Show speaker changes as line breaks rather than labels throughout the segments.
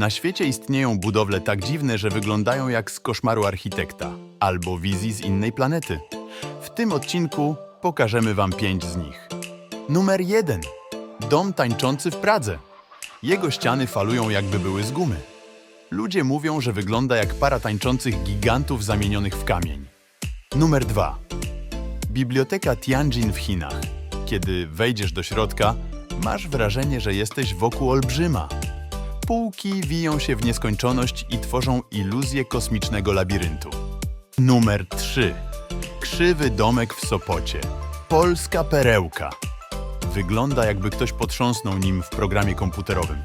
Na świecie istnieją budowle tak dziwne, że wyglądają jak z koszmaru architekta albo wizji z innej planety. W tym odcinku pokażemy Wam pięć z nich. Numer 1. Dom tańczący w Pradze. Jego ściany falują jakby były z gumy. Ludzie mówią, że wygląda jak para tańczących gigantów zamienionych w kamień. Numer 2. Biblioteka Tianjin w Chinach. Kiedy wejdziesz do środka, masz wrażenie, że jesteś wokół olbrzyma. Półki wiją się w nieskończoność i tworzą iluzję kosmicznego labiryntu. Numer 3. Krzywy domek w Sopocie. Polska perełka. Wygląda jakby ktoś potrząsnął nim w programie komputerowym.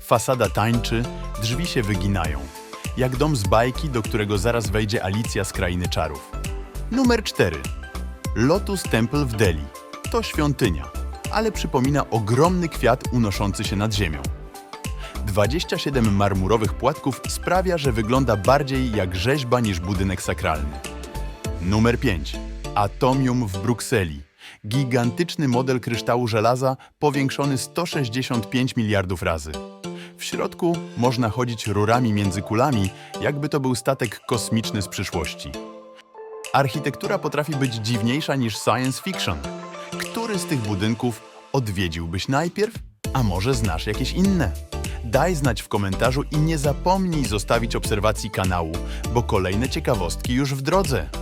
Fasada tańczy, drzwi się wyginają. Jak dom z bajki, do którego zaraz wejdzie Alicja z Krainy Czarów. Numer 4. Lotus Temple w Delhi. To świątynia, ale przypomina ogromny kwiat unoszący się nad ziemią. 27 marmurowych płatków sprawia, że wygląda bardziej jak rzeźba niż budynek sakralny. Numer 5. Atomium w Brukseli. Gigantyczny model kryształu żelaza powiększony 165 miliardów razy. W środku można chodzić rurami między kulami, jakby to był statek kosmiczny z przyszłości. Architektura potrafi być dziwniejsza niż science fiction. Który z tych budynków odwiedziłbyś najpierw? A może znasz jakieś inne? Daj znać w komentarzu i nie zapomnij zostawić obserwacji kanału, bo kolejne ciekawostki już w drodze.